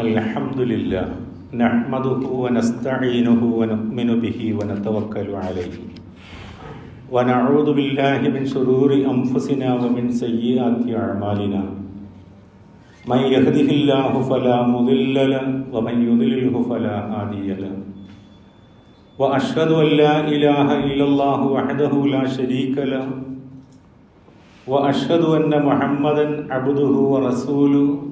الحمد لله نحمده ونستعينه ونؤمن به ونتوكل عليه ونعوذ بالله من شرور انفسنا ومن سيئات اعمالنا من يهده الله فلا مضل له ومن يضلله فلا هادي له وأشهد أن لا إله إلا الله وحده لا شريك له وأشهد أن محمدا عبده ورسوله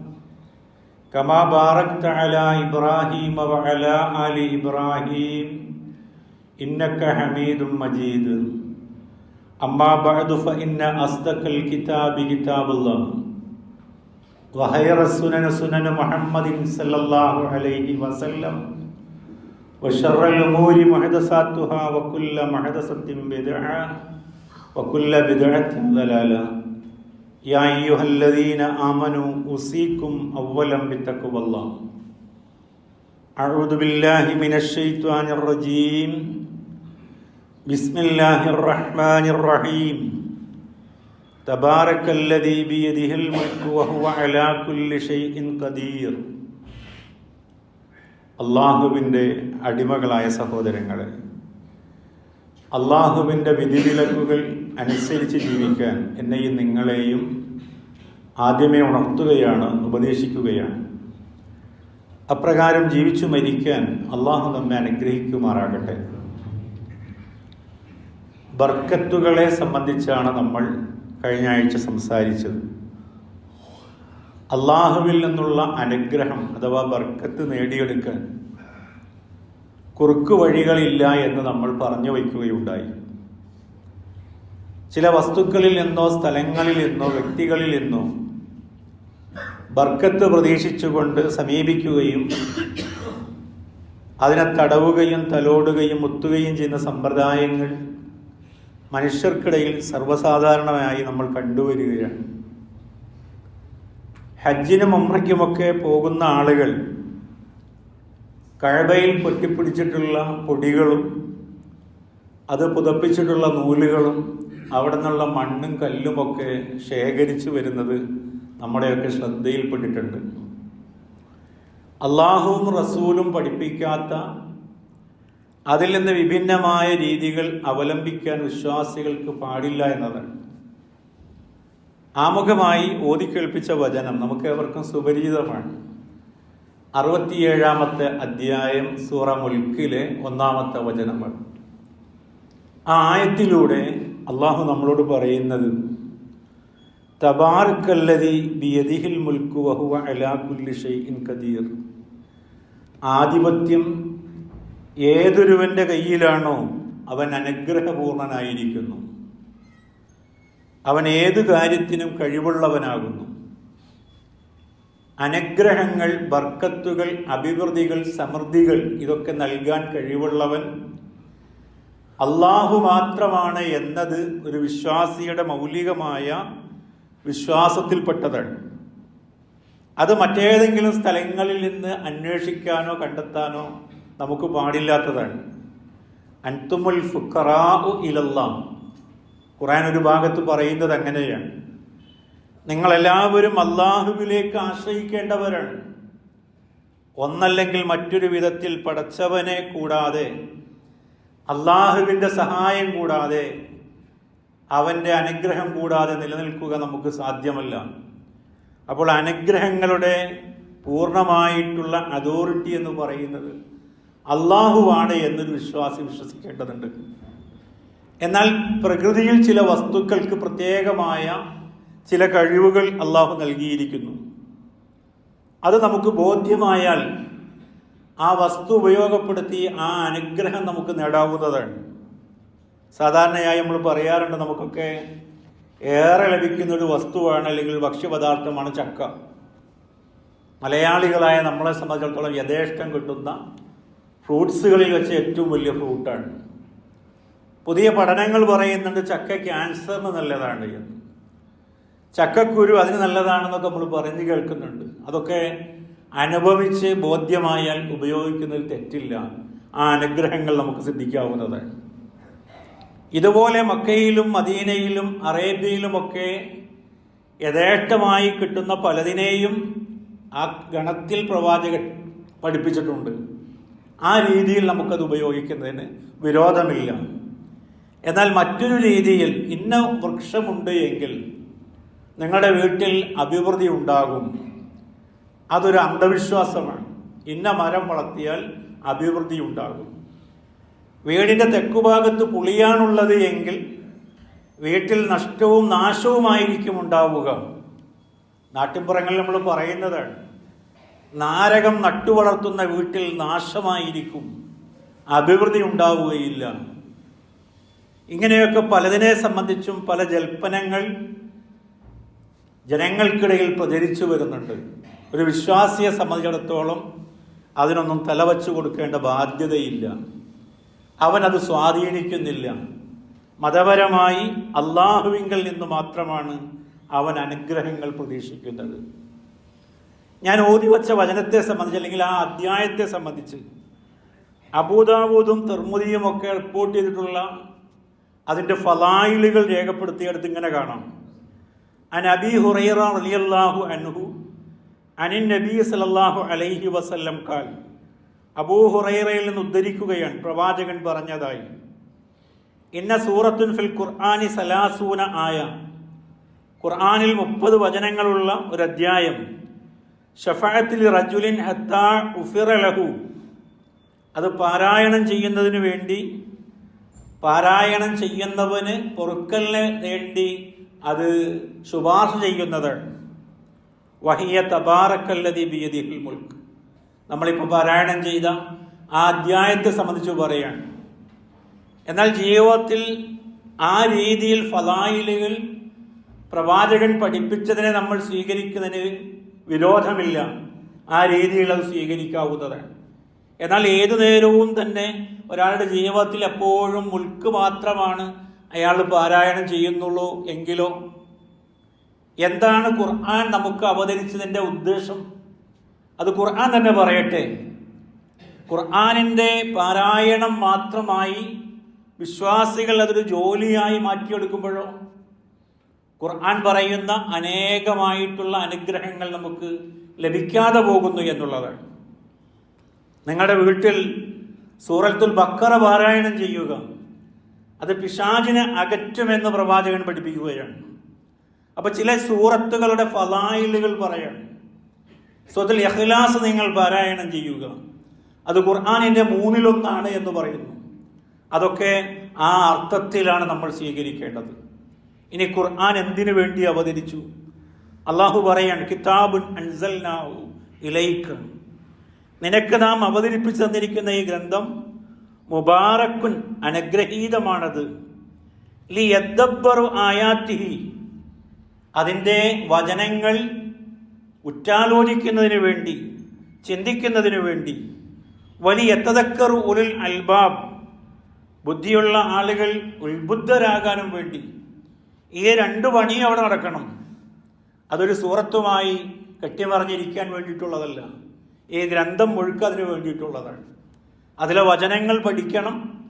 كما باركت على إبراهيم وعلى آل إبراهيم إنك حميد مجيد أما بعد فإن أصدق الكتاب كتاب الله وخير السنن سنن محمد صلى الله عليه وسلم وشر الأمور محدثاتها وكل محدثة بدعة وكل بدعة ضلالة يا أيها الذين آمنوا أوصيكم أولا بتقوى الله أعوذ بالله من الشيطان الرجيم بسم الله الرحمن الرحيم تبارك الذي بيده الملك وهو على كل شيء قدير അള്ളാഹുവിൻ്റെ അടിമകളായ സഹോദരങ്ങളെ അള്ളാഹുവിൻ്റെ വിധിവിലക്കുകൾ അനുസരിച്ച് ജീവിക്കാൻ എന്നെയും നിങ്ങളെയും ആദ്യമേ ഉണർത്തുകയാണ് ഉപദേശിക്കുകയാണ്. അപ്രകാരം ജീവിച്ചു മരിക്കാൻ അള്ളാഹു നമ്മെ അനുഗ്രഹിക്കുമാറാകട്ടെ. ബർക്കത്തുകളെ സംബന്ധിച്ചാണ് നമ്മൾ കഴിഞ്ഞ ആഴ്ച സംസാരിച്ചത്. അള്ളാഹുവിൽ നിന്നുള്ള അനുഗ്രഹം അഥവാ ബർക്കത്ത് നേടിയെടുക്കാൻ കുറുക്കു വഴികളില്ല എന്ന് നമ്മൾ പറഞ്ഞു വയ്ക്കുകയുണ്ടായി. ചില വസ്തുക്കളിൽ നിന്നോ സ്ഥലങ്ങളിൽ നിന്നോ വ്യക്തികളിൽ നിന്നോ ബർക്കത്ത് പ്രതീക്ഷിച്ചുകൊണ്ട് സമീപിക്കുകയും അതിനെ തടവുകയും തലോടുകയും മുത്തുകയും ചെയ്യുന്ന സമ്പ്രദായങ്ങൾ മനുഷ്യർക്കിടയിൽ സർവസാധാരണമായി നമ്മൾ കണ്ടുവരികയാണ്. ഹജ്ജിനും ഉമ്രയ്ക്കുമൊക്കെ പോകുന്ന ആളുകൾ കഴവയിൽ പൊട്ടിപ്പിടിച്ചിട്ടുള്ള പൊടികളും അത് പുതപ്പിച്ചിട്ടുള്ള നൂലുകളും അവിടെ നിന്നുള്ള മണ്ണും കല്ലുമൊക്കെ ശേഖരിച്ചു വരുന്നത് നമ്മുടെയൊക്കെ ശ്രദ്ധയിൽപ്പെട്ടിട്ടുണ്ട്. അള്ളാഹുവും റസൂലും പഠിപ്പിക്കാത്ത അതിൽ നിന്ന് വിഭിന്നമായ രീതികൾ അവലംബിക്കാൻ വിശ്വാസികൾക്ക് പാടില്ല എന്നതാണ്. ആമുഖമായി ഓതിക്കേൾപ്പിച്ച വചനം നമുക്ക് ഏവർക്കും സുപരിചിതമാണ്. അറുപത്തിയേഴാമത്തെ അധ്യായം സൂറ മുൽക്കിലെ ഒന്നാമത്തെ വചനമാണ്. ആ ആയത്തിലൂടെ അള്ളാഹു നമ്മളോട് പറയുന്നത് തബാർക്കല്ലതി ബിയദിഹിൽ മുൽക്കു വഹുവ അലാ കുല്ലി ഷൈഇൻ കദീർ ആധിപത്യം ഏതൊരുവന്റെ കയ്യിലാണോ അവൻ അനുഗ്രഹപൂർണനായിരിക്കുന്നു. അവൻ ഏത് കാര്യത്തിനും കഴിവുള്ളവനാകുന്നു. അനുഗ്രഹങ്ങൾ ബർക്കത്തുകൾ അഭിവൃദ്ധികൾ സമൃദ്ധികൾ ഇതൊക്കെ നൽകാൻ കഴിവുള്ളവൻ അള്ളാഹു മാത്രമാണ് എന്നത് ഒരു വിശ്വാസിയുടെ മൗലികമായ വിശ്വാസത്തിൽപ്പെട്ടതാണ്. അത് മറ്റേതെങ്കിലും സ്ഥലങ്ങളിൽ നിന്ന് അന്വേഷിക്കാനോ കണ്ടെത്താനോ നമുക്ക് പാടില്ലാത്തതാണ്. അൻതുമുൽ ഫുക്കറാഉ ഇലല്ലാം ഖുറാൻ ഒരു ഭാഗത്ത് പറയുന്നത് അങ്ങനെയാണ്. നിങ്ങളെല്ലാവരും അള്ളാഹുവിലേക്ക് ആശ്രയിക്കേണ്ടവരാണ്. ഒന്നല്ലെങ്കിൽ മറ്റൊരു വിധത്തിൽ പടച്ചവനെ കൂടാതെ അള്ളാഹുവിന്റെ സഹായം കൂടാതെ അവന്റെ അനുഗ്രഹം കൂടാതെ നിലനിൽക്കുക നമുക്ക് സാധ്യമല്ല. അപ്പോൾ അനുഗ്രഹങ്ങളുടെ പൂർണമായിട്ടുള്ള അതോറിറ്റി എന്ന് പറയുന്നത് അള്ളാഹുവാണ് എന്നൊരു വിശ്വാസി വിശ്വസിക്കേണ്ടതുണ്ട്. എന്നാൽ പ്രകൃതിയിൽ ചില വസ്തുക്കൾക്ക് പ്രത്യേകമായ ചില കഴിവുകൾ അള്ളാഹു നൽകിയിരിക്കുന്നു. അത് നമുക്ക് ബോധ്യമായാൽ ആ വസ്തു ഉപയോഗപ്പെടുത്തി ആ അനുഗ്രഹം നമുക്ക് നേടാവുന്നതാണ്. സാധാരണയായി നമ്മൾ പറയാറുണ്ട് നമുക്കൊക്കെ ഏറെ ലഭിക്കുന്ന ഒരു വസ്തുവാണ് അല്ലെങ്കിൽ ഭക്ഷ്യപദാർത്ഥമാണ് ചക്ക. മലയാളികളായ നമ്മളെ സംബന്ധിച്ചിടത്തോളം യഥേഷ്ടം കിട്ടുന്ന ഫ്രൂട്ട്സുകളിൽ വെച്ച് ഏറ്റവും വലിയ ഫ്രൂട്ടാണ്. പുതിയ പഠനങ്ങൾ പറയുന്നുണ്ട് ചക്ക ക്യാൻസറിന് നല്ലതാണ് എന്ന്. ചക്കക്കുരു അതിന് നല്ലതാണെന്നൊക്കെ നമ്മൾ പറഞ്ഞു കേൾക്കുന്നുണ്ട്. അതൊക്കെ അനുഭവിച്ച് ബോധ്യമായാൽ ഉപയോഗിക്കുന്നതിൽ തെറ്റില്ല. ആ അനുഗ്രഹങ്ങൾ നമുക്ക് സിദ്ധിക്കാവുന്നതാണ്. ഇതുപോലെ മക്കയിലും മദീനയിലും അറേബ്യയിലുമൊക്കെ യഥേഷ്ടമായി കിട്ടുന്ന പലതിനെയും ആ ഗണത്തിൽ പ്രവാചകൻ പഠിപ്പിച്ചിട്ടുണ്ട്. ആ രീതിയിൽ നമുക്കത് ഉപയോഗിക്കുന്നതിന് വിരോധമില്ല. എന്നാൽ മറ്റൊരു രീതിയിൽ ഇന്ന വൃക്ഷമുണ്ട് എങ്കിൽ നിങ്ങളുടെ വീട്ടിൽ അഭിവൃദ്ധി ഉണ്ടാകും. അതൊരു അന്ധവിശ്വാസമാണ്. ഇന്ന മരം വളർത്തിയാൽ അഭിവൃദ്ധി ഉണ്ടാകും വീടിന്റെ തെക്കുഭാഗത്ത് പുളിയാണുള്ളത് എങ്കിൽ വീട്ടിൽ നഷ്ടവും നാശവുമായിരിക്കും ഉണ്ടാവുക. നാട്ടിൻപുറങ്ങളിൽ നമ്മൾ പറയുന്നതാണ് നാരകം നട്ടുവളർത്തുന്ന വീട്ടിൽ നാശമായിരിക്കും അഭിവൃദ്ധി ഉണ്ടാവുകയില്ല. ഇങ്ങനെയൊക്കെ പലതിനെ സംബന്ധിച്ചും പല ജൽപ്പനങ്ങൾ ജനങ്ങൾക്കിടയിൽ പ്രചരിച്ചു വരുന്നുണ്ട്. ഒരു വിശ്വാസിയെ സംബന്ധിച്ചിടത്തോളം അതിനൊന്നും തലവച്ചു കൊടുക്കേണ്ട ബാധ്യതയില്ല. അവനത് സ്വാധീനിക്കുന്നില്ല. മതപരമായി അള്ളാഹുവിങ്കിൽ നിന്ന് മാത്രമാണ് അവൻ അനുഗ്രഹങ്ങൾ പ്രതീക്ഷിക്കുന്നത്. ഞാൻ ഓതി വച്ച വചനത്തെ സംബന്ധിച്ച് അല്ലെങ്കിൽ ആ അധ്യായത്തെ സംബന്ധിച്ച് അബൂദാബൂദും തെർമുദിയും ഒക്കെ റിപ്പോർട്ട് ചെയ്തിട്ടുള്ള അതിന്റെ ഫലായിലുകൾ രേഖപ്പെടുത്തിയെടുത്ത് ഇങ്ങനെ കാണാം. അൻ അബി ഹുറൈറ റളിയല്ലാഹു അൻഹു അനിൻ നബി സല്ലല്ലാഹു അലൈഹി വസല്ലം കാൽ അബൂ ഹുറൈറയിൽ നിന്ന് ഉദ്ധരിക്കുകയാണ്. പ്രവാചകൻ പറഞ്ഞതായി. ഇന്ന സൂറത്തുൻ ഫിൽ ഖുർആാനി സലാസൂന ആയ. ഖുർആാനിൽ മുപ്പത് വചനങ്ങളുള്ള ഒരു അധ്യായം. ഷഫായത്തിൽ റജുലിൻ ഹത്താ ഉഫിറ ലഹു. അത് പാരായണം ചെയ്യുന്നതിന് വേണ്ടി പാരായണം ചെയ്യുന്നവന് പൊറുക്കലിന് വേണ്ടി അത് ശുപാർശ ചെയ്യുന്നതാണ്. വഹിയ തബാറക്കല്ലതി ബിയദിഹിൽ മുൽക്ക് നമ്മളിപ്പോൾ പാരായണം ചെയ്ത ആ അധ്യായത്തെ സംബന്ധിച്ച് പറയാണ് എന്നാൽ ജീവിതത്തിൽ ആ രീതിയിൽ ഫലായിലുകൾ പ്രവാചകൻ പഠിപ്പിച്ചതിനെ നമ്മൾ സ്വീകരിക്കുന്നതിന് വിരോധമില്ല. ആ രീതിയിൽ അത് സ്വീകരിക്കാവുന്നതാണ്. എന്നാൽ ഏതു നേരവും തന്നെ ഒരാളുടെ ജീവിതത്തിൽ എപ്പോഴും മുൽക്ക് മാത്രമാണ് അയാൾ പാരായണം ചെയ്യുന്നുള്ളൂ എങ്കിലോ എന്താണ് ഖുർആൻ നമുക്ക് അവതരിച്ചതിന്റെ ഉദ്ദേശം? അത് ഖുർആൻ തന്നെ പറയട്ടെ. ഖുർആാനിന്റെ പാരായണം മാത്രമായി വിശ്വാസികൾ അതൊരു ജോലിയായി മാറ്റിയെടുക്കുമ്പോഴോ? ഖുർആൻ പറയുന്ന അനേകമായിട്ടുള്ള അനുഗ്രഹങ്ങൾ നമുക്ക് ലഭിക്കാതെ പോകുന്നു എന്നുള്ളതാണ് നിങ്ങളുടെ വീട്ടിൽ സൂറത്തുൽ ബക്കറ പാരായണം ചെയ്യുക. അത് പിശാചിനെ അകറ്റുമെന്ന് പ്രവാചകൻ പഠിപ്പിക്കുകയാണ്. അപ്പൊ ചില സൂറത്തുകളുടെ ഫലായിലുകൾ പറയണം. സ്വത്തിൽ ഇഖ്ലാസ് നിങ്ങൾ പാരായണം ചെയ്യുക. അത് ഖുർആാനിന്റെ മൂന്നിലൊന്നാണ് എന്ന് പറയുന്നു. അതൊക്കെ ആ അർത്ഥത്തിലാണ് നമ്മൾ സ്വീകരിക്കേണ്ടത്. ഇനി ഖുർആൻ എന്തിനു വേണ്ടി അവതരിച്ചു? അള്ളാഹു പറയാണ് കിതാബുൻ ഇലൈക്ക് നിനക്ക് നാം അവതരിപ്പിച്ചു തന്നിരിക്കുന്ന ഈ ഗ്രന്ഥം മുബാറക്കുൻ അനുഗ്രഹീതമാണത്. ലി യദ്ദബ്ബറു ആയാത്തിഹി. അതിന്റെ വചനങ്ങൾ ഉറ്റാലോചിക്കുന്നതിന് വേണ്ടി ചിന്തിക്കുന്നതിന് വേണ്ടി വലിയ എത്തതക്കർ ഉലുൽ അൽബാബ് ബുദ്ധിയുള്ള ആളുകൾ ഉത്ബുദ്ധരാകാനും വേണ്ടി ഈ രണ്ട് പണിയും അവിടെ നടക്കണം. അതൊരു സൂറത്തുമായി കെട്ടിമറിഞ്ഞിരിക്കാൻ വേണ്ടിയിട്ടുള്ളതല്ല. ഈ ഗ്രന്ഥം മുഴുക്ക അതിന് വേണ്ടിയിട്ടുള്ളതാണ്. അതിലെ വചനങ്ങൾ പഠിക്കണം.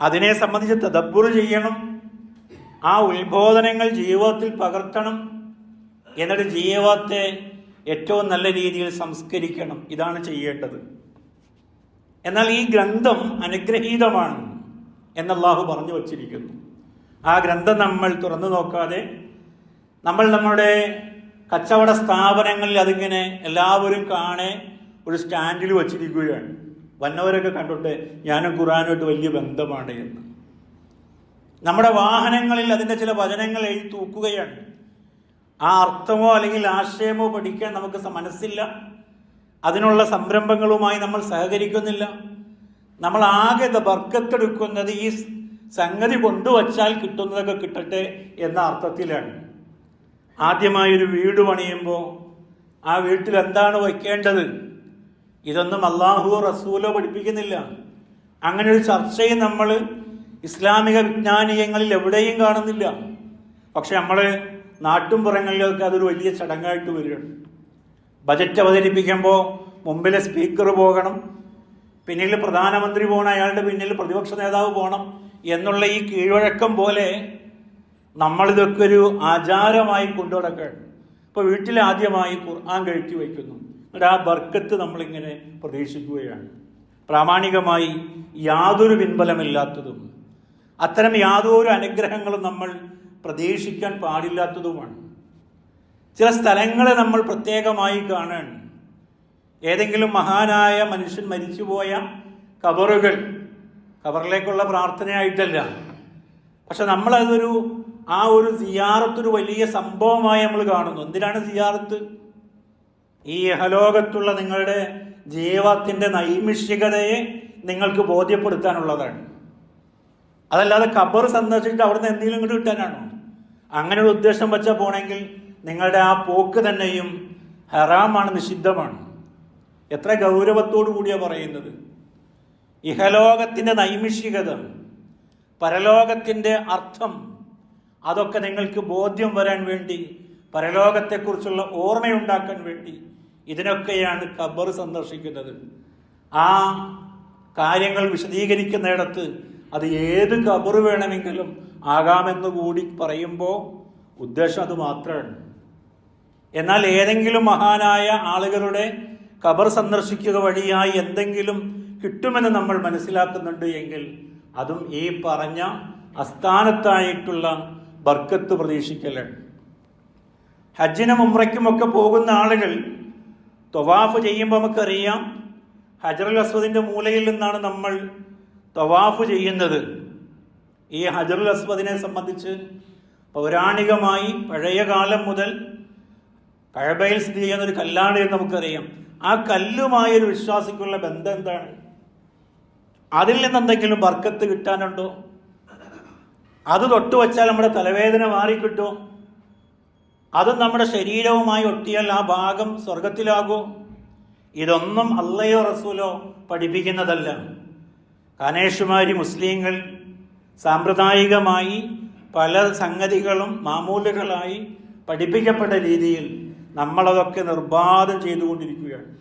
അതിനെ സംബന്ധിച്ച് തദബ്ബുർ ചെയ്യണം. ആ ഉത്ബോധനങ്ങൾ ജീവിതത്തിൽ പകർത്തണം എന്നിട്ട് ജീവിതത്തെ ഏറ്റവും നല്ല രീതിയിൽ സംസ്കരിക്കണം. ഇതാണ് ചെയ്യേണ്ടത്. എന്നാൽ ഈ ഗ്രന്ഥം അനുഗ്രഹീതമാണ് എന്നല്ലാഹു പറഞ്ഞു വച്ചിരിക്കുന്നു. ആ ഗ്രന്ഥം നമ്മൾ തുറന്നു നോക്കാതെ നമ്മൾ നമ്മുടെ കച്ചവട സ്ഥാപനങ്ങളിൽ അതിങ്ങനെ എല്ലാവരും കാണെ ഒരു സ്റ്റാൻഡിൽ വച്ചിരിക്കുകയാണ്. വന്നവരൊക്കെ കണ്ടിട്ട് ഞാനും ഖുറാനുമായിട്ട് വലിയ ബന്ധമാണ് എന്ന്. നമ്മുടെ വാഹനങ്ങളിൽ അതിന്റെ ചില വചനങ്ങൾ എഴുതി തൂക്കുകയാണ്. ആ അർത്ഥമോ അല്ലെങ്കിൽ ആശയമോ പഠിക്കാൻ നമുക്ക് മനസ്സില്ല. അതിനുള്ള സംരംഭങ്ങളുമായി നമ്മൾ സഹകരിക്കുന്നില്ല. നമ്മൾ ആകെ ബർക്കത്തെടുക്കുന്നത് ഈ സംഗതി കൊണ്ടുവച്ചാൽ കിട്ടുന്നതൊക്കെ കിട്ടട്ടെ എന്ന അർത്ഥത്തിലാണ്. ആദ്യമായി ഒരു വീട് പണിയുമ്പോൾ ആ വീട്ടിൽ എന്താണ് വയ്ക്കേണ്ടത്? ഇതൊന്നും അള്ളാഹുവോ റസൂലോ പഠിപ്പിക്കുന്നില്ല. അങ്ങനെ ഒരു ചർച്ചയും നമ്മൾ ഇസ്ലാമിക വിജ്ഞാനീയങ്ങളിൽ എവിടെയും കാണുന്നില്ല. പക്ഷെ നമ്മൾ നാട്ടുംപുറങ്ങളിലൊക്കെ അതൊരു വലിയ ചടങ്ങായിട്ട് വരികയാണ്. ബജറ്റ് അവതരിപ്പിക്കുമ്പോൾ മുമ്പിലെ സ്പീക്കർ പോകണം പിന്നിൽ പ്രധാനമന്ത്രി പോകണം അയാളുടെ പിന്നിൽ പ്രതിപക്ഷ നേതാവ് പോകണം എന്നുള്ള ഈ കീഴ്വഴക്കം പോലെ നമ്മളിതൊക്കെ ഒരു ആചാരമായി കൊണ്ടുനടക്കുകയാണ് ഇപ്പോൾ വീട്ടിൽ ആദ്യമായി ഖുർആൻ കഴിച്ചു വയ്ക്കുന്നു. എന്നിട്ട് ആ ബർക്കത്ത് നമ്മളിങ്ങനെ പ്രതീക്ഷിക്കുകയാണ്. പ്രാമാണികമായി യാതൊരു പിൻബലമില്ലാത്തതും അത്തരം യാതൊരു അനുഗ്രഹങ്ങളും നമ്മൾ പ്രതീക്ഷിക്കാൻ പാടില്ലാത്തതുമാണ്. ചില സ്ഥലങ്ങളെ നമ്മൾ പ്രത്യേകമായി കാണാൻ ഏതെങ്കിലും മഹാനായ മനുഷ്യൻ മരിച്ചുപോയ കബറുകൾ കബറിലേക്കുള്ള പ്രാർത്ഥനയായിട്ടല്ല. പക്ഷെ നമ്മളതൊരു ആ ഒരു സിയാറത്തൊരു വലിയ സംഭവമായി നമ്മൾ കാണുന്നു. എന്തിനാണ് സിയാറത്ത്? ഈ ഇഹലോകത്തുള്ള നിങ്ങളുടെ ജീവത്തിന്റെ നൈമിഷികതയെ നിങ്ങൾക്ക് ബോധ്യപ്പെടുത്താനുള്ളതാണ്. അതല്ലാതെ ഖബർ സന്ദർശിച്ചിട്ട് അവിടുന്ന് എന്തെങ്കിലും ഇങ്ങോട്ട് കിട്ടാനാണോ? അങ്ങനെ ഒരു ഉദ്ദേശം വെച്ചാൽ പോണെങ്കിൽ നിങ്ങളുടെ ആ പോക്ക് തന്നെയും ഹറാമാണ് നിഷിദ്ധമാണ്. എത്ര ഗൗരവത്തോടു കൂടിയാണ് പറയുന്നത്. ഇഹലോകത്തിന്റെ നൈമിഷികത പരലോകത്തിന്റെ അർത്ഥം അതൊക്കെ നിങ്ങൾക്ക് ബോധ്യം വരാൻ വേണ്ടി പരലോകത്തെക്കുറിച്ചുള്ള ഓർമ്മയുണ്ടാക്കാൻ വേണ്ടി ഇതിനൊക്കെയാണ് ഖബർ സന്ദർശിക്കുന്നത്. ആ കാര്യങ്ങൾ വിശദീകരിക്കുന്നിടത്ത് അത് ഏത് കബർ വേണമെങ്കിലും ആകാമെന്ന് കൂടി പറയുമ്പോൾ ഉദ്ദേശം അത് മാത്രമാണ്. എന്നാൽ ഏതെങ്കിലും മഹാനായ ആളുകളുടെ കബർ സന്ദർശിക്കുക വഴിയായി എന്തെങ്കിലും കിട്ടുമെന്ന് നമ്മൾ മനസ്സിലാക്കുന്നുണ്ട് എങ്കിൽ അതും ഈ പറഞ്ഞ അസ്ഥാനത്തായിട്ടുള്ള ബർക്കത്ത് പ്രതീക്ഷിക്കലാണ്. ഹജ്ജിനും ഉമ്രയ്ക്കുമൊക്കെ പോകുന്ന ആളുകൾ തൊവാഫ് ചെയ്യുമ്പോൾ നമുക്കറിയാം ഹജറുൽ അസ്വദിന്റെ മൂലയിൽ നിന്നാണ് നമ്മൾ തൊവാഫ് ചെയ്യുന്നത്. ഈ ഹജറുൽ അസ്വദിനെ സംബന്ധിച്ച് പൗരാണികമായി പഴയ കാലം മുതൽ കഴബയിൽ സ്ഥിതി ചെയ്യുന്ന ഒരു കല്ലാണ് എന്ന് നമുക്കറിയാം. ആ കല്ലുമായി ഒരു വിശ്വാസിക്കുള്ള ബന്ധം എന്താണ്? അതിൽ നിന്ന് എന്തെങ്കിലും ബർക്കത്ത് കിട്ടാനുണ്ടോ? അത് തൊട്ട് വച്ചാൽ നമ്മുടെ തലവേദന മാറിക്കിട്ടോ? അത് നമ്മുടെ ശരീരവുമായി ഒട്ടിയാൽ ആ ഭാഗം സ്വർഗത്തിലാകോ ഇതൊന്നും അല്ലയോ റസൂലോ പഠിപ്പിക്കുന്നതല്ല. കനേഷുമാരി മുസ്ലിങ്ങൾ സാമ്പ്രദായികമായി പല സംഗതികളും മാമൂലുകളായി പഠിപ്പിക്കപ്പെട്ട രീതിയിൽ നമ്മളതൊക്കെ നിർബാധം ചെയ്തുകൊണ്ടിരിക്കുകയാണ്.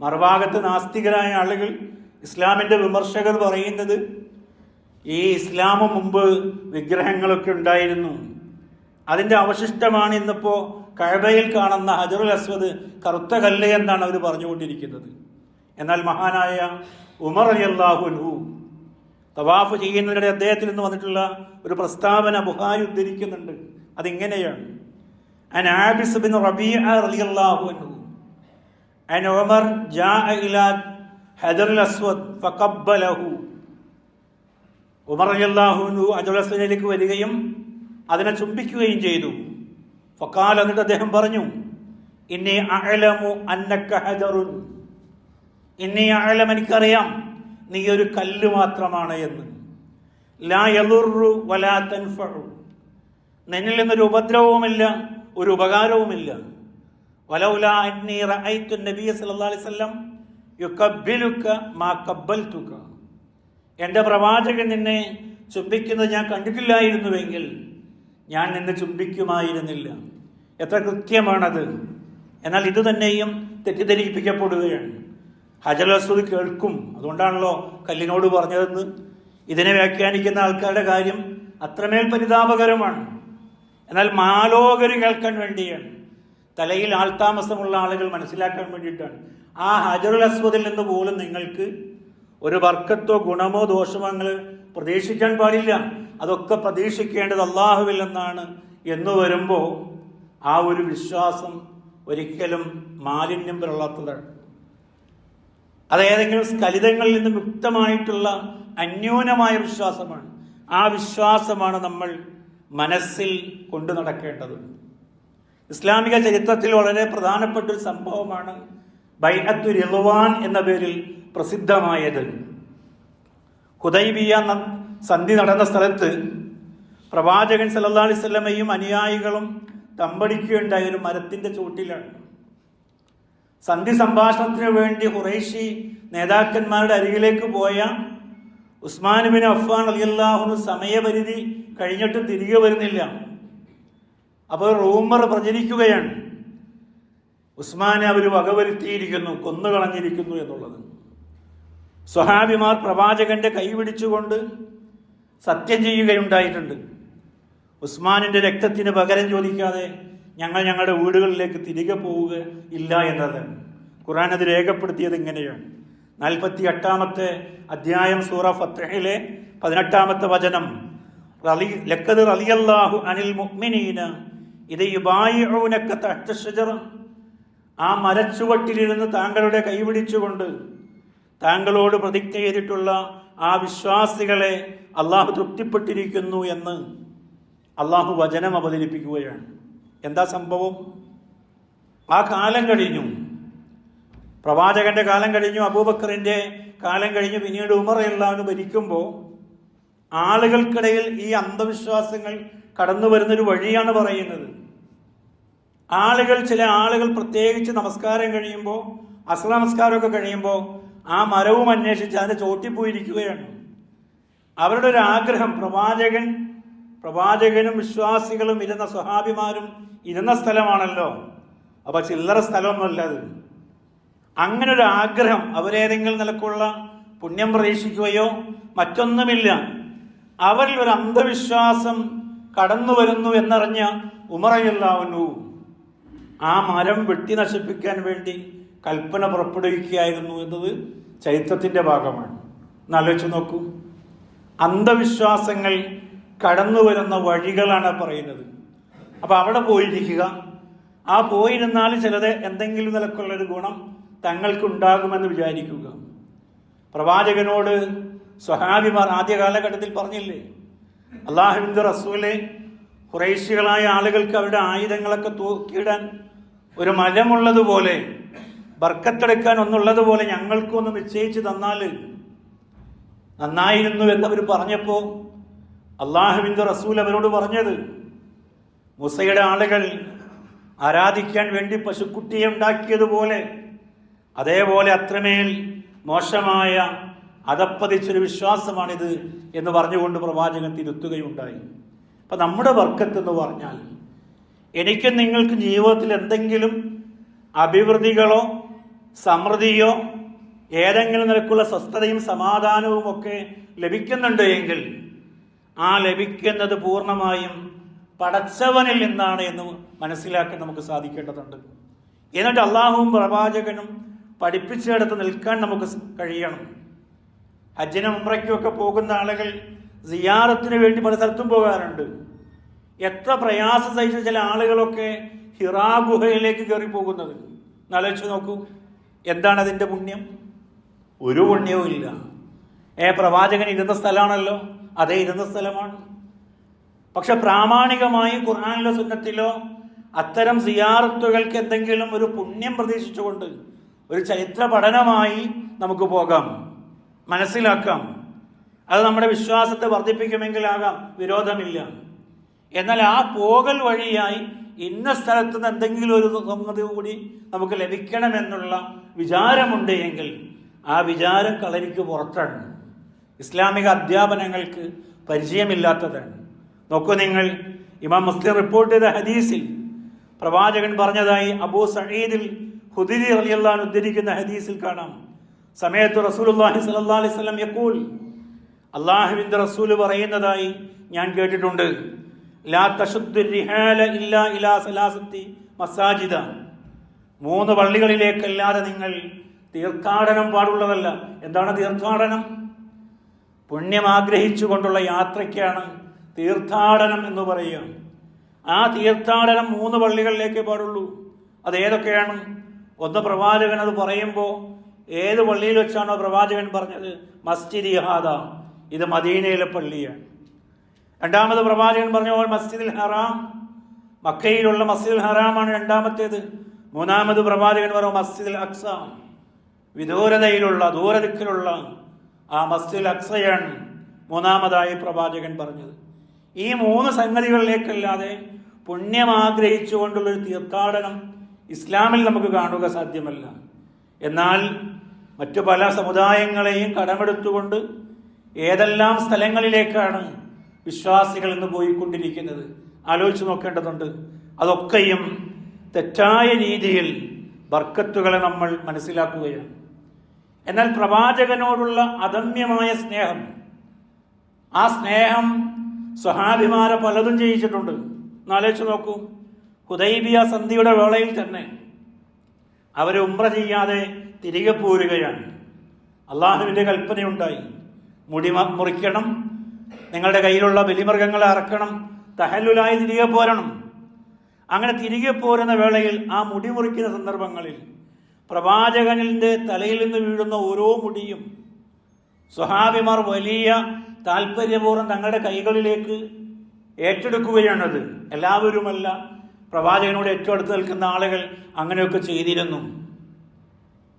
മറുഭാഗത്ത് നാസ്തികരായ ആളുകൾ ഇസ്ലാമിന്റെ വിമർശകർ പറയുന്നത് ഈ ഇസ്ലാമു മുമ്പ് വിഗ്രഹങ്ങളൊക്കെ ഉണ്ടായിരുന്നു. അതിന്റെ അവശിഷ്ടമാണ് ഇന്നിപ്പോൾ കഴബയിൽ കാണുന്ന ഹജറുൽ അസ്വദ് കറുത്ത കല്ല് എന്നാണ് അവർ പറഞ്ഞുകൊണ്ടിരിക്കുന്നത്. എന്നാൽ മഹാനായ ഉമർ അലി അള്ളാഹുൻഹു തവാഫ് ചെയ്യുന്നതിനിടെ അദ്ദേഹത്തിൽ നിന്ന് വന്നിട്ടുള്ള ഒരു പ്രസ്താവന ബുഹാരി ഉദ്ധരിക്കുന്നുണ്ട്. അതിങ്ങനെയാണ്. അൻ ഉമർ വരികയും അതിനെ ചുംബിക്കുകയും ചെയ്തു. ഫക്കാൽ എന്നിട്ട് അദ്ദേഹം പറഞ്ഞു ഇനി അഅലമു അന്നക ഹജറുൻ ഇനി അഅലം എനിക്കറിയാം. നീ ഒരു കല്ല് മാത്രമാണ് എന്ന്. ലാ വലാത്തൻ വലാ നിന്നിൽ നിന്നൊരു ഉപദ്രവവുമില്ല ഒരു ഉപകാരവുമില്ല. വലൗല അന്നി റഅയ്തു സല്ലല്ലാഹു അലൈഹി വസല്ലം മാ എന്റെ പ്രവാചകൻ നിന്നെ ചുംബിക്കുന്നത് ഞാൻ കണ്ടിട്ടില്ലായിരുന്നുവെങ്കിൽ ഞാൻ നിന്നെ ചുംബിക്കുമായിരുന്നില്ല. എത്ര കൃത്യമാണത്. എന്നാൽ ഇത് തന്നെയും തെറ്റിദ്ധരിപ്പിക്കപ്പെടുകയാണ്. ഹജൽ അസ്വദ് കേൾക്കും. അതുകൊണ്ടാണല്ലോ കല്ലിനോട് പറഞ്ഞതെന്ന്. ഇതിനെ വ്യാഖ്യാനിക്കുന്ന ആൾക്കാരുടെ കാര്യം അത്രമേൽ പരിതാപകരമാണ്. എന്നാൽ മാലോകര് കേൾക്കാൻ വേണ്ടിയാണ്. തലയിൽ ആൾതാമസമുള്ള ആളുകൾ മനസ്സിലാക്കാൻ വേണ്ടിയിട്ടാണ്. ആ ഹജറുൽ അസ്വദിൽ നിന്ന് പോലും നിങ്ങൾക്ക് ഒരു വർക്കത്തോ ഗുണമോ ദോഷമോ നിങ്ങൾ പ്രതീക്ഷിക്കാൻ പാടില്ല. അതൊക്കെ പ്രതീക്ഷിക്കേണ്ടത് അള്ളാഹുവിൽ നിന്നാണ് എന്ന് വരുമ്പോൾ ആ ഒരു വിശ്വാസം ഒരിക്കലും മാലിന്യം പുരളാത്തതാണ് അത് ഏതെങ്കിലും സ്കലിതങ്ങളിൽ നിന്ന് മുക്തമായിട്ടുള്ള അന്യൂനമായ വിശ്വാസമാണ്. ആ വിശ്വാസമാണ് നമ്മൾ മനസ്സിൽ കൊണ്ടു നടക്കേണ്ടത്. ഇസ്ലാമിക ചരിത്രത്തിൽ വളരെ പ്രധാനപ്പെട്ട ഒരു സംഭവമാണ് ബൈഅത്തു റിളുവാൻ എന്ന പേരിൽ പ്രസിദ്ധമായത്. ഹുദൈബിയ സന്ധി നടന്ന സ്ഥലത്ത് പ്രവാചകൻ സല്ലാ അലൈഹി വസല്ലമയും അനുയായികളും തമ്പടിക്കുകയുണ്ടായ ഒരു മരത്തിന്റെ ചുവട്ടിലാണ് സന്ധി സംഭാഷണത്തിന് വേണ്ടി ഖുറൈശി നേതാക്കന്മാരുടെ അരികിലേക്ക് പോയ ഉസ്മാൻ ബിൻ അഫ്ഫാൻ അലിയല്ലാഹുന് സമയപരിധി കഴിഞ്ഞിട്ട് തിരികെ വരുന്നില്ല. അപ്പോൾ റൂമർ പ്രചരിക്കുകയാണ്. ഉസ്മാനെ അവർ വകവരുത്തിയിരിക്കുന്നു കൊന്നുകളഞ്ഞിരിക്കുന്നു എന്നുള്ളത്. സ്വഹാബിമാർ പ്രവാചകന്റെ കൈപിടിച്ചുകൊണ്ട് സത്യം ചെയ്യുകയുണ്ടായിട്ടുണ്ട്. ഉസ്മാനിന്റെ രക്തത്തിന് പകരം ചോദിക്കാതെ ഞങ്ങൾ ഞങ്ങളുടെ വീടുകളിലേക്ക് തിരികെ പോവുക ഇല്ല എന്നത്. ഖുറാൻ അത് രേഖപ്പെടുത്തിയത് ഇങ്ങനെയാണ്. നാൽപ്പത്തി എട്ടാമത്തെ അധ്യായം സൂറ ഫത്തഹിലെ പതിനെട്ടാമത്തെ വചനം. റലി ലക്കത് റലിയല്ലാഹു അനിൽ മുഅ്മിനീന ഇത് യുബായിഊനക തഹ്ത ആ മരച്ചുവട്ടിലിരുന്ന് താങ്കളുടെ കൈപിടിച്ചുകൊണ്ട് താങ്കളോട് പ്രതിജ്ഞ ചെയ്തിട്ടുള്ള ആ വിശ്വാസികളെ അള്ളാഹു തൃപ്തിപ്പെട്ടിരിക്കുന്നു എന്ന് അള്ളാഹു വചനം അവതരിപ്പിക്കുകയാണ്. എന്താ സംഭവം? ആ കാലം കഴിഞ്ഞു. പ്രവാചകന്റെ കാലം കഴിഞ്ഞു അബൂബക്കറിന്റെ കാലം കഴിഞ്ഞു പിന്നീട് എല്ലാവരും ഭരിക്കുമ്പോൾ ആളുകൾക്കിടയിൽ ഈ അന്ധവിശ്വാസങ്ങൾ കടന്നു വരുന്നൊരു വഴിയാണ് പറയുന്നത്. ആളുകൾ ചില ആളുകൾ പ്രത്യേകിച്ച് നമസ്കാരം കഴിയുമ്പോൾ അസ്ല നമസ്കാരമൊക്കെ കഴിയുമ്പോൾ ആ മരവും അന്വേഷിച്ച് അതിനെ ചോട്ടിപ്പോയിരിക്കുകയാണ്. അവരുടെ ഒരു ആഗ്രഹം പ്രവാചകൻ പ്രവാചകനും വിശ്വാസികളും ഇരുന്ന സ്വഹാബിമാരും ഇരുന്ന സ്ഥലമാണല്ലോ. അപ്പൊ ചില്ലറ സ്ഥലമൊന്നുമല്ല അത്. അങ്ങനെ ഒരു ആഗ്രഹം അവരേതെങ്കിലും നിലക്കുള്ള പുണ്യം പ്രതീക്ഷിക്കുകയോ മറ്റൊന്നുമില്ല. അവരിൽ ഒരു അന്ധവിശ്വാസം കടന്നു വരുന്നു എന്നറിഞ്ഞ ഉമറയല്ലാവുന്നു ആ മരം വെട്ടി നശിപ്പിക്കാൻ വേണ്ടി കൽപ്പന പുറപ്പെടുവിക്കുകയായിരുന്നു എന്നത് ചരിത്രത്തിന്റെ ഭാഗമാണ്. എന്നാലോചിച്ച് നോക്കൂ. അന്ധവിശ്വാസങ്ങൾ കടന്നു വരുന്ന വഴികളാണ് പറയുന്നത്. അപ്പൊ അവിടെ പോയിരിക്കുക. ആ പോയിരുന്നാൽ ചിലത് എന്തെങ്കിലും നിലക്കുള്ള ഒരു ഗുണം തങ്ങൾക്കുണ്ടാകുമെന്ന് വിചാരിക്കുക. പ്രവാചകനോട് സ്വഹാബിമാർ ആദ്യ കാലഘട്ടത്തിൽ പറഞ്ഞില്ലേ അള്ളാഹുവിന്റെ റസൂലെ കുറേശികളായ ആളുകൾക്ക് അവരുടെ ആയുധങ്ങളൊക്കെ തൂക്കിയിടാൻ ഒരു മരമുള്ളതുപോലെ ബർക്കത്തെടുക്കാൻ ഒന്നുള്ളതുപോലെ ഞങ്ങൾക്കൊന്ന് നിശ്ചയിച്ച് തന്നാൽ നന്നായിരുന്നു എന്നവർ പറഞ്ഞപ്പോൾ അള്ളാഹുവിന്റെ റസൂൽ അവരോട് പറഞ്ഞത് മുസയുടെ ആളുകൾ ആരാധിക്കാൻ വേണ്ടി പശുക്കുട്ടിയെ ഉണ്ടാക്കിയതുപോലെ അതേപോലെ അത്രമേൽ മോശമായ അതപ്പതിച്ചൊരു വിശ്വാസമാണിത് എന്ന് പറഞ്ഞുകൊണ്ട് പ്രവാചകൻ തിരുത്തുകയുണ്ടായി. അപ്പൊ നമ്മുടെ വർക്കത്ത് എന്ന് പറഞ്ഞാൽ എനിക്ക് നിങ്ങൾക്ക് ജീവിതത്തിൽ എന്തെങ്കിലും അഭിവൃദ്ധികളോ സമൃദ്ധിയോ ഏതെങ്കിലും നിലക്കുള്ള സ്വസ്ഥതയും സമാധാനവും ഒക്കെ ലഭിക്കുന്നുണ്ട് എങ്കിൽ ആ ലഭിക്കുന്നത് പൂർണമായും പടച്ചവനിൽ നിന്നാണ് എന്ന് മനസ്സിലാക്കാൻ നമുക്ക് സാധിക്കേണ്ടതുണ്ട്. എന്നിട്ട് അള്ളാഹുവും പ്രവാചകനും പഠിപ്പിച്ചെടുത്ത് നിൽക്കാൻ നമുക്ക് കഴിയണം. ഹജ്ജിനും ഉമ്രയ്ക്കുമൊക്കെ പോകുന്ന ആളുകൾ സിയാറത്തിന് വേണ്ടി പല സ്ഥലത്തും പോകാറുണ്ട്. എത്ര പ്രയാസം സഹിച്ച ചില ആളുകളൊക്കെ ഹിറാ ഗുഹയിലേക്ക് കയറി പോകുന്നത്. എന്നാലോചിച്ച് നോക്കൂ എന്താണ് അതിന്റെ പുണ്യം? ഒരു പുണ്യവും ഇല്ല. ഏ പ്രവാചകൻ ഇരുന്ന സ്ഥലമാണല്ലോ. അതേ ഇരുന്ന സ്ഥലമാണ്. പക്ഷെ പ്രാമാണികമായി ഖുർആാനിലോ സുന്നത്തിലോ അത്തരം സിയാറത്തുകൾക്ക് എന്തെങ്കിലും ഒരു പുണ്യം പ്രതീക്ഷിച്ചുകൊണ്ട് ഒരു ചരിത്ര പഠനമായി നമുക്ക് പോകാം. മനസ്സിലാക്കാം. അത് നമ്മുടെ വിശ്വാസത്തെ വർദ്ധിപ്പിക്കുമെങ്കിലാകാം. വിരോധമില്ല. എന്നാൽ ആ പോകൽ വഴിയായി ഇന്ന സ്ഥലത്ത് നിന്ന് എന്തെങ്കിലും ഒരു സംഗതി കൂടി നമുക്ക് ലഭിക്കണമെന്നുള്ള വിചാരമുണ്ട് എങ്കിൽ ആ വിചാരം കളരിക്ക് പുറത്താണ്. ഇസ്ലാമിക അധ്യാപനങ്ങൾക്ക് പരിചയമില്ലാത്തതാണ്. നോക്കൂ നിങ്ങൾ ഇമാം മുസ്ലിം റിപ്പോർട്ട് ചെയ്ത ഹദീസിൽ പ്രവാചകൻ പറഞ്ഞതായി അബൂ സഹീദിൽ ഹുദിരി അൻഹു ഉദ്ധരിക്കുന്ന ഹദീസിൽ കാണാം. സമയത്ത് റസൂലുള്ളാഹി സ്വല്ലല്ലാഹു അലൈഹി യക്കൂൽ അള്ളാഹുവിന്റെ റസൂൽ പറയുന്നതായി ഞാൻ കേട്ടിട്ടുണ്ട്. ലാ തശുദ്ദു റിഹാല ഇല്ലാ ഇലാ സലാസത്തി മസാജിദ. മൂന്ന് പള്ളികളിലേക്കല്ലാതെ നിങ്ങൾ തീർത്ഥാടനം പാടുള്ളതല്ല. എന്താണ് തീർത്ഥാടനം? പുണ്യം ആഗ്രഹിച്ചുകൊണ്ടുള്ള യാത്രയ്ക്കാണ് തീർത്ഥാടനം എന്ന് പറയുക. ആ തീർത്ഥാടനം മൂന്ന് പള്ളികളിലേക്കേ പാടുള്ളൂ. അതേതൊക്കെയാണ്? ഒന്ന് പ്രവാചകൻ അത് പറയുമ്പോൾ ഏത് പള്ളിയിൽ വെച്ചാണോ പ്രവാചകൻ പറഞ്ഞത്? മസ്ജിദ് ഇഹാദ. ഇത് മദീനയിലെ പള്ളിയാണ്. രണ്ടാമത് പ്രവാചകൻ പറഞ്ഞ പോലെ മസ്ജിദിൽ ഹറാം. മക്കയിലുള്ള മസ്ജിദുൽ ഹറാമാണ് രണ്ടാമത്തേത്. മൂന്നാമത് പ്രവാചകൻ പറഞ്ഞു മസ്ജിദുൽ അക്സ. വിദൂരതയിലുള്ള ദൂരദിക്കിലുള്ള ആ മസ്ജിദുൽ അക്സയാണ് മൂന്നാമതായി പ്രവാചകൻ പറഞ്ഞത്. ഈ മൂന്ന് സംഗതികളിലേക്കല്ലാതെ പുണ്യം ആഗ്രഹിച്ചുകൊണ്ടുള്ളൊരു തീർത്ഥാടനം ഇസ്ലാമിൽ നമുക്ക് കാണുക സാധ്യമല്ല. എന്നാൽ മറ്റു പല സമുദായങ്ങളെയും കടമെടുത്തുകൊണ്ട് ഏതെല്ലാം സ്ഥലങ്ങളിലേക്കാണ് വിശ്വാസികൾ ഇന്ന് പോയിക്കൊണ്ടിരിക്കുന്നത്? ആലോചിച്ച് നോക്കേണ്ടതുണ്ട്. അതൊക്കെയും തെറ്റായ രീതിയിൽ ബർക്കത്തുകളെ നമ്മൾ മനസ്സിലാക്കുകയാണ്. എന്നാൽ പ്രവാചകനോടുള്ള അദമ്യമായ സ്നേഹം. ആ സ്നേഹം സ്വഹാഭിമാരെ പലതും ചെയ്യിച്ചിട്ടുണ്ട്. എന്നാലോചിച്ച് നോക്കൂ. ഹുദൈബിയ സന്ധിയുടെ വേളയിൽ തന്നെ അവരെ ഉമ്ര ചെയ്യാതെ തിരികെ പോരുകയാണ്. അള്ളാഹുവിന്റെ കൽപ്പനയുണ്ടായി. മുടി മുറിക്കണം. നിങ്ങളുടെ കയ്യിലുള്ള ബലിമൃഗങ്ങളെ അറക്കണം. തഹല്ലുലായി തിരികെ പോരണം. അങ്ങനെ തിരികെ പോരുന്ന വേളയിൽ ആ മുടി മുറിക്കുന്ന സന്ദർഭങ്ങളിൽ പ്രവാചകനിന്റെ തലയിൽ നിന്ന് വീഴുന്ന ഓരോ മുടിയും സ്വഹാബിമാർ വലിയ താല്പര്യപൂർവം തങ്ങളുടെ കൈകളിലേക്ക് ഏറ്റെടുക്കുകയാണത്. എല്ലാവരുമല്ല പ്രവാചകനോട് ഏറ്റവും അടുത്ത് നിൽക്കുന്ന ആളുകൾ അങ്ങനെയൊക്കെ ചെയ്തിരുന്നു.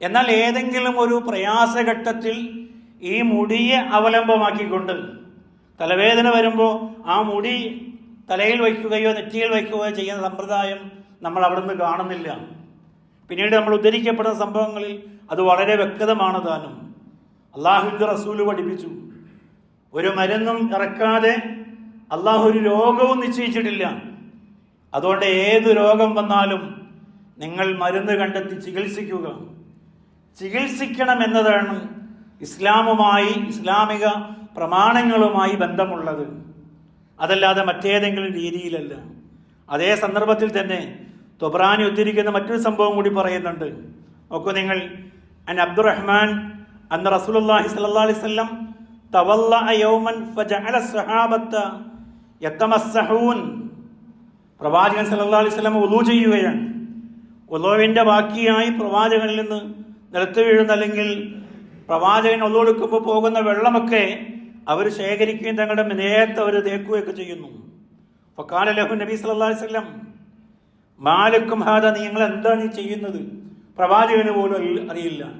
എന്നാൽ ഏതെങ്കിലും ഒരു പ്രയാസഘട്ടത്തിൽ ഈ മുടിയെ അവലംബമാക്കിക്കൊണ്ട് തലവേദന വരുമ്പോൾ ആ മുടി തലയിൽ വയ്ക്കുകയോ നെറ്റിയിൽ വയ്ക്കുകയോ ചെയ്യുന്ന സമ്പ്രദായം നമ്മൾ അവിടുന്ന് കാണുന്നില്ല. പിന്നീട് നമ്മൾ ഉദ്ധരിക്കപ്പെടുന്ന സംഭവങ്ങളിൽ അത് വളരെ വ്യക്തമാണ് താനും. അള്ളാഹുവിന്റെ റസൂൽ പഠിപ്പിച്ചു. ഒരു മരുന്നും ഇറക്കാതെ അള്ളാഹു ഒരു രോഗവും നിശ്ചയിച്ചിട്ടില്ല. അതുകൊണ്ട് ഏത് രോഗം വന്നാലും നിങ്ങൾ മരുന്ന് കണ്ടെത്തി ചികിത്സിക്കുക. ചികിത്സിക്കണം എന്നതാണ് ഇസ്ലാമുമായി ഇസ്ലാമിക പ്രമാണങ്ങളുമായി ബന്ധമുള്ളത്. അതല്ലാതെ മറ്റേതെങ്കിലും രീതിയിലല്ല. അതേ സന്ദർഭത്തിൽ തന്നെ തൊബ്രാനി ഉദ്ധരിക്കുന്ന മറ്റൊരു സംഭവം കൂടി പറയുന്നുണ്ട്. ഒക്കെ നിങ്ങൾ അബ്ദുറഹ്മാൻ അന്ന് റസൂലുള്ളാഹി സ്വല്ലല്ലാഹി അലൈഹി വസല്ലം യൗമൻ ഫജഅല പ്രവാചകൻ സല്ലല്ലാഹു അലൈഹി വസല്ലം ചെയ്യുകയാണ്. ഉളുവിന്റെ ബാക്കിയായി പ്രവാചകനിൽ നിന്ന് നിലത്ത് വീഴുന്ന അല്ലെങ്കിൽ പ്രവാചകൻ ഒന്നുകൊടുക്കുമ്പോൾ പോകുന്ന വെള്ളമൊക്കെ അവർ ശേഖരിക്കുകയും തങ്ങളുടെ നേരത്തെ അവർ തേക്കുകയൊക്കെ ചെയ്യുന്നു. ഫക്കാല ലഹു നബി സല്ലല്ലാഹു അലൈഹി വസല്ലം മാലക്കും ഹാദ നിങ്ങൾ എന്താണ് ചെയ്യുന്നത്? പ്രവാചകന് പോലും അറിയില്ല.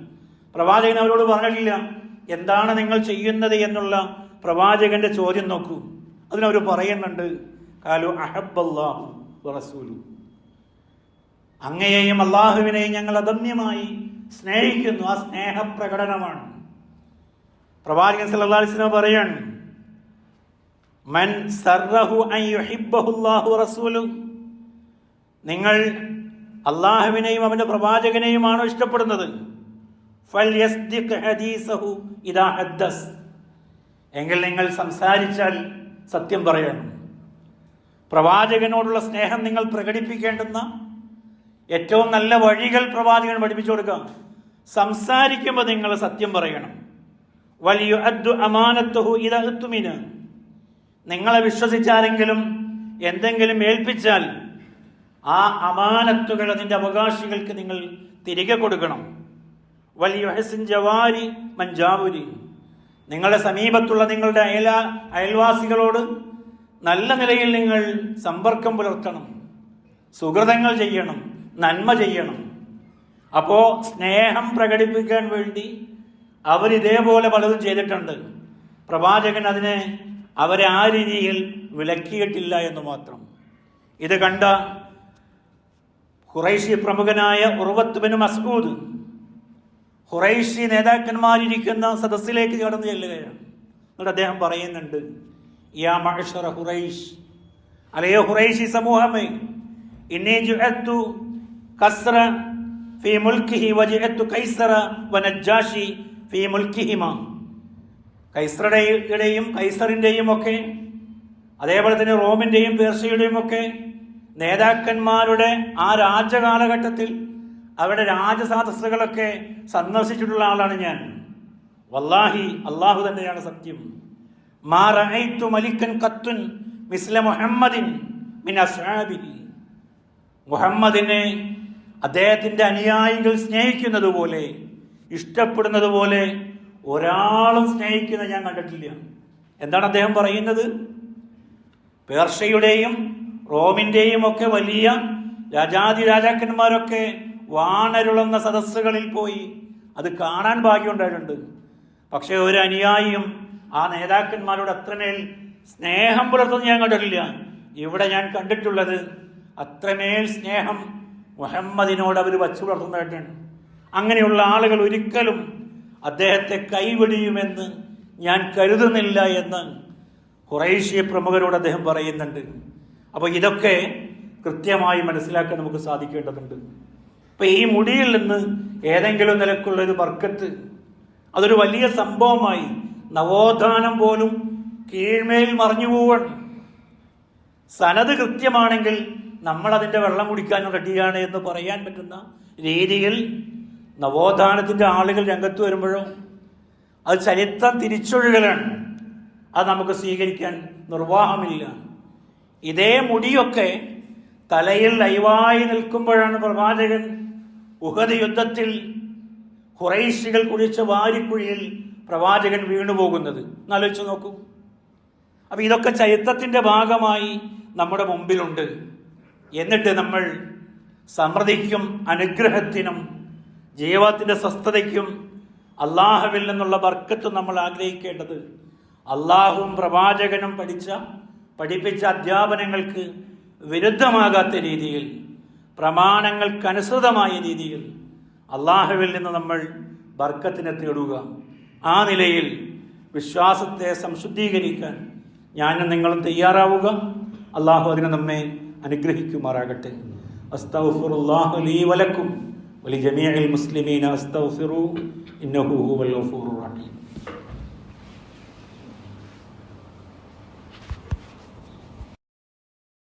പ്രവാചകൻ അവരോട് പറഞ്ഞിട്ടില്ല എന്താണ് നിങ്ങൾ ചെയ്യുന്നത് എന്നുള്ള പ്രവാചകന്റെ ചോദ്യം നോക്കൂ. അതിനവർ പറയുന്നുണ്ട് കാലു അഹബല്ലാഹു റസൂലു. അങ്ങയെയും അള്ളാഹുവിനെയും ഞങ്ങൾ അദമ്യമായി സ്നേഹിക്കുന്നു. ആ സ്നേഹപ്രകടനമാണ്. പ്രവാചകൻ സല്ലല്ലാഹു അലൈഹി വസല്ലം പറയാണ് മൻ സർറഹു അൻ യുഹിബ്ബഹുല്ലാഹു റസൂലു. നിങ്ങൾ അള്ളാഹുവിനെയും അവന്റെ പ്രവാചകനെയുമാണോ ഇഷ്ടപ്പെടുന്നത്? എങ്കിൽ നിങ്ങൾ സംസാരിച്ചാൽ സത്യം പറയണം പ്രവാചകനോടുള്ള സ്നേഹം നിങ്ങൾ പ്രകടിപ്പിക്കേണ്ടുന്ന ഏറ്റവും നല്ല വഴികൾ പ്രവാചകൻ പഠിപ്പിച്ചു കൊടുക്കാം. സംസാരിക്കുമ്പോൾ നിങ്ങൾ സത്യം പറയണം. വലിയ അദ്ദു അമാനത്തുഹു ഇതത്തുമിന് നിങ്ങളെ വിശ്വസിച്ചാരെങ്കിലും എന്തെങ്കിലും ഏൽപ്പിച്ചാൽ ആ അമാനത്തുകൾ അതിന്റെ അവകാശികൾക്ക് നിങ്ങൾ തിരികെ കൊടുക്കണം. വലിയ ഹസിൻ ജവാരി മഞ്ചാവുരി നിങ്ങളുടെ സമീപത്തുള്ള നിങ്ങളുടെ അയല അയൽവാസികളോട് നല്ല നിലയിൽ നിങ്ങൾ സമ്പർക്കം പുലർത്തണം. സുഹൃതങ്ങൾ ചെയ്യണം. നന്മ ചെയ്യണം. അപ്പോൾ സ്നേഹം പ്രകടിപ്പിക്കാൻ വേണ്ടി അവരിതേപോലെ പലതും ചെയ്തിട്ടുണ്ട്. പ്രവാചകൻ അതിനെ അവരെ ആ രീതിയിൽ വിലക്കിയിട്ടില്ല എന്ന് മാത്രം. ഇത് കണ്ട ഖുറൈശി പ്രമുഖനായ ഉർവത്തുബിന് മസ്ഊദ് ഖുറൈശി നേതാക്കന്മാരിരിക്കുന്ന സദസ്സിലേക്ക് കടന്നു ചെല്ലുകയാണ്. എന്നിട്ട് അദ്ദേഹം പറയുന്നുണ്ട് യാ മഹഷറ ഖുറൈഷ് അലയോ ഖുറൈശി സമൂഹമേ ഇന്നേ ജുഹത്തു കസ്ര ഫി മുൽക്കിഹി വജുഹത്തു കൈസറ വനജാഷി ഫീ മുൽക്കിഹിമ കൈസറുടെയും കൈസറിന്റെയും ഒക്കെ അതേപോലെ തന്നെ റോമിന്റെയും പേർഷ്യയുടെയും ഒക്കെ നേതാക്കന്മാരുടെ ആ രാജകാലഘട്ടത്തിൽ അവരുടെ രാജസാദസ്സുകളൊക്കെ സന്ദർശിച്ചിട്ടുള്ള ആളാണ് ഞാൻ. വല്ലാഹി അള്ളാഹു തന്നെയാണ് സത്യം. മാ റഅയ്തു മലിക്കൻ കത്തുൻ മിസ്ല മുഹമ്മദിൻ മുഹമ്മദിനെ അദ്ദേഹത്തിന്റെ അനുയായികൾ സ്നേഹിക്കുന്നത് പോലെ ഇഷ്ടപ്പെടുന്നത് പോലെ ഒരാളും സ്നേഹിക്കുന്നത് ഞാൻ കണ്ടിട്ടില്ല. എന്താണ് അദ്ദേഹം പറയുന്നത്? പേർഷ്യയുടെയും റോമിന്റെയും ഒക്കെ വലിയ രാജാതി രാജാക്കന്മാരൊക്കെ വാണരുളുന്ന സദസ്സുകളിൽ പോയി അത് കാണാൻ ഭാഗ്യമുണ്ടായിട്ടുണ്ട്. പക്ഷേ ഒരു അനുയായിയും ആ നേതാക്കന്മാരോട് അത്രമേൽ സ്നേഹം പുലർത്തുന്നത് ഞാൻ കണ്ടിട്ടില്ല. ഇവിടെ ഞാൻ കണ്ടിട്ടുള്ളത് അത്രമേൽ സ്നേഹം മുഹമ്മദിനോട് അവർ വച്ചു പുലർത്തുന്നതായിട്ടുണ്ട് അങ്ങനെയുള്ള ആളുകൾ ഒരിക്കലും അദ്ദേഹത്തെ കൈവിടിയുമെന്ന് ഞാൻ കരുതുന്നില്ല എന്ന് കുറേശ്യ പ്രമുഖരോട് അദ്ദേഹം പറയുന്നുണ്ട്. അപ്പോൾ ഇതൊക്കെ കൃത്യമായി മനസ്സിലാക്കാൻ നമുക്ക് സാധിക്കേണ്ടതുണ്ട്. ഇപ്പം ഈ മുടിയിൽ നിന്ന് ഏതെങ്കിലും നിലക്കുള്ള ഒരു ബർക്കത്ത് അതൊരു വലിയ സംഭവമായി നവോത്ഥാനം പോലും കീഴ്മേൽ മറിഞ്ഞു പോവാണ്. സനത് കൃത്യമാണെങ്കിൽ നമ്മൾ അതിന്റെ വെള്ളം കുടിക്കാൻ റെഡിയാണ് എന്ന് പറയാൻ പറ്റുന്ന രീതിയിൽ നവോത്ഥാനത്തിന്റെ ആളുകൾ രംഗത്ത് വരുമ്പോഴും അത് ചരിത്രം തിരിച്ചൊഴുകലാണ്. അത് നമുക്ക് സ്വീകരിക്കാൻ നിർവാഹമില്ല. ഇതേ മുടിയൊക്കെ തലയിൽ ലൈവായി നിൽക്കുമ്പോഴാണ് പ്രവാചകൻ ഉഹദ് യുദ്ധത്തിൽ ഹുറൈശികൾ കുഴിച്ച വാരിക്കുഴിയിൽ പ്രവാചകൻ വീണുപോകുന്നത്. എന്നാലോചിച്ച് നോക്കൂ. അപ്പൊ ഇതൊക്കെ ചരിത്രത്തിന്റെ ഭാഗമായി നമ്മുടെ മുമ്പിലുണ്ട്. എന്നിട്ട് നമ്മൾ സമൃദ്ധിക്കും അനുഗ്രഹത്തിനും ജീവത്തിന്റെ സ്വസ്ഥതയ്ക്കും അള്ളാഹുവിൽ നിന്നുള്ള ബർക്കത്തും നമ്മൾ ആഗ്രഹിക്കേണ്ടത്. അള്ളാഹുവും പ്രവാചകനും പഠിച്ച പഠിപ്പിച്ച അധ്യാപനങ്ങൾക്ക് വിരുദ്ധമാകാത്ത രീതിയിൽ പ്രമാണങ്ങൾക്കനുസൃതമായ രീതിയിൽ അള്ളാഹുവിൽ നിന്ന് നമ്മൾ ബർക്കത്തിനെ തേടുക ആ നിലയിൽ വിശ്വാസത്തെ സംശുദ്ധീകരിക്കാൻ ഞാനും നിങ്ങളും തയ്യാറാവുക. അള്ളാഹു അതിനെ നമ്മെ അനുഗ്രഹിക്കുമാറാകട്ടെ. അസ്തഗ്ഫിറുല്ലാഹു ലീ വലക്കും. വലി ജമീഅൽ മുസ്ലിമീന അസ്തഗ്ഫിറു. ഇന്നഹു ഹുവൽ ഗഫൂർ റഹീം.